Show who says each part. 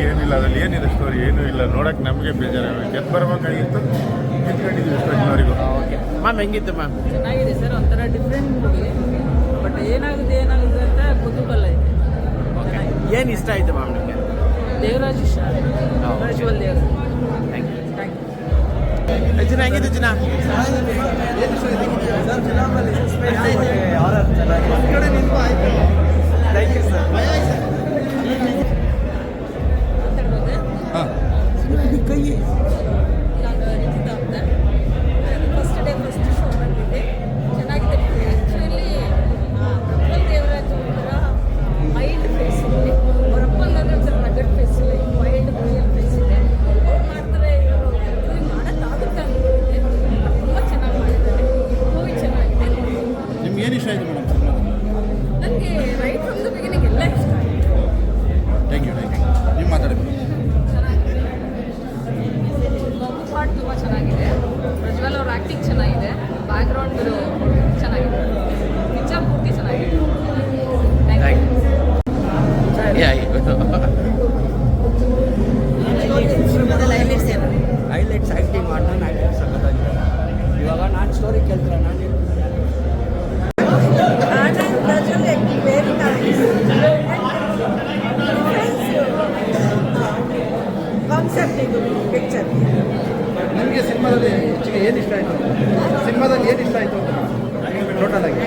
Speaker 1: ಏನಿಲ್ಲ ಅದರಲ್ಲಿ ಏನಿದೆ ಸ್ಟೋರಿ ಏನೂ ಇಲ್ಲ. ನೋಡಕ್ಕೆ ನಮಗೆ ಬೇಜಾರ ಗೆದ್ದು ಬರ್ಬೇಕಾಗಿತ್ತು ಎಷ್ಟೊತ್ತಿನವರೆಗೂ
Speaker 2: ಓಕೆ ಮ್ಯಾಮ್ ಹೆಂಗಿತ್ತು ಮ್ಯಾಮ್
Speaker 3: ಚೆನ್ನಾಗಿದೆ ಸರ್ ಒಂಥರ ಡಿಫ್ರೆಂಟ್ ಮೂವಿ ಬಟ್ ಏನಾಗುತ್ತೆ ಏನಾಗುತ್ತೆ ಅಂತ ಕುತೂಹಲ ಇದೆ.
Speaker 2: ಓಕೆ ಏನು ಇಷ್ಟ ಆಯಿತು ಮ್ಯಾಮ್ ನಿಮಗೆ?
Speaker 3: ದೇವರಾಜ್ ಇಷ್ಟ Prajwal Devaraj
Speaker 2: thank you
Speaker 3: thank you
Speaker 2: ಜನ ಹೆಂಗಿದೆ ಅಜ್ಜಿನ
Speaker 3: ನಾನು ರಿತಿತಾ ಅಂತ ಫಸ್ಟ್ ಡೇ ಫಸ್ಟ್ ಶೋ ಬಂದಿದ್ದೆ ಚೆನ್ನಾಗಿದೆ ಆ್ಯಕ್ಚುಲಿ ಪ್ರಜ್ವಲ್ ದೇವರಾಜ್ ಒಂಥರ ಮೈಲ್ಡ್ ಫೇಸ್ ಇದೆ ಅವ್ರ ಅಪ್ಪ ಅಂದರೆ ಒಂಥರ ನಗಡ್ ಫೇಸ್ ಇದೆ ಮೈಲ್ಡ್ ರಿಯಲ್ ಫೇಸ್ ಇದೆ ಅವ್ರು ಮಾಡ್ತಾರೆ ಇವರು ಮಾಡೋಕ್ಕಾಗುತ್ತೆ ಅಂದ್ಕೊಂಡಿದ್ದೆ ತುಂಬ ಚೆನ್ನಾಗಿ ಮಾಡಿದ್ದಾರೆ ಮೂವಿ ಚೆನ್ನಾಗಿದೆ
Speaker 4: ನಿಮ್ಗೆ ಏನು ಇಷ್ಟ
Speaker 3: ನನಗೆ ರೈಟ್ ಫ್ರಮ್ ದ ಬಿಗಿನಿಂಗ್ ಎಲ್ಲ ಇಷ್ಟ ಆಯಿತು
Speaker 4: ಥ್ಯಾಂಕ್ ಯು ಥ್ಯಾಂಕ್ ಯು ನೀವು ಮಾತಾಡಿ
Speaker 3: ಚೆನ್ನಾಗಿದೆ ಮಗು ಪಾರ್ಟ್ ತುಂಬ ಚೆನ್ನಾಗಿದೆ ಪ್ರಜ್ವಲ್ ಅವ್ರ ಆ್ಯಕ್ಟಿಂಗ್ ಚೆನ್ನಾಗಿದೆ ಬ್ಯಾಕ್ಗ್ರೌಂಡ್ ಚೆನ್ನಾಗಿದೆ. ನಿಜ ಪೂರ್ತಿ ಚೆನ್ನಾಗಿದೆ. ಥ್ಯಾಂಕ್ ಯು
Speaker 5: ಹೈಲೈಟ್ಸ್ ಆ್ಯಕ್ಟಿಂಗ್ ಮಾಡಿ ನಾನು ಆ್ಯಕ್ಟಿಂಗ್ ಸಕ್ಕತ್ತಾಗಿದೆ ಇವಾಗ ನಾನು ಸ್ಟೋರಿ ಕೇಳ್ತಾರೆ? ನಾನು.
Speaker 6: ಕಾನ್ಸೆಪ್ಟ್ ಇದು ಪಿಕ್ಚರ್
Speaker 4: ನನಗೆ ಸಿನಿಮಾದಲ್ಲಿ ಏನು ಇಷ್ಟ ಆಯಿತು? ಸಿನಿಮಾದಲ್ಲಿ ಏನು ಇಷ್ಟ ಆಯಿತು? ಟೋಟಲ್ ಆಗಿ?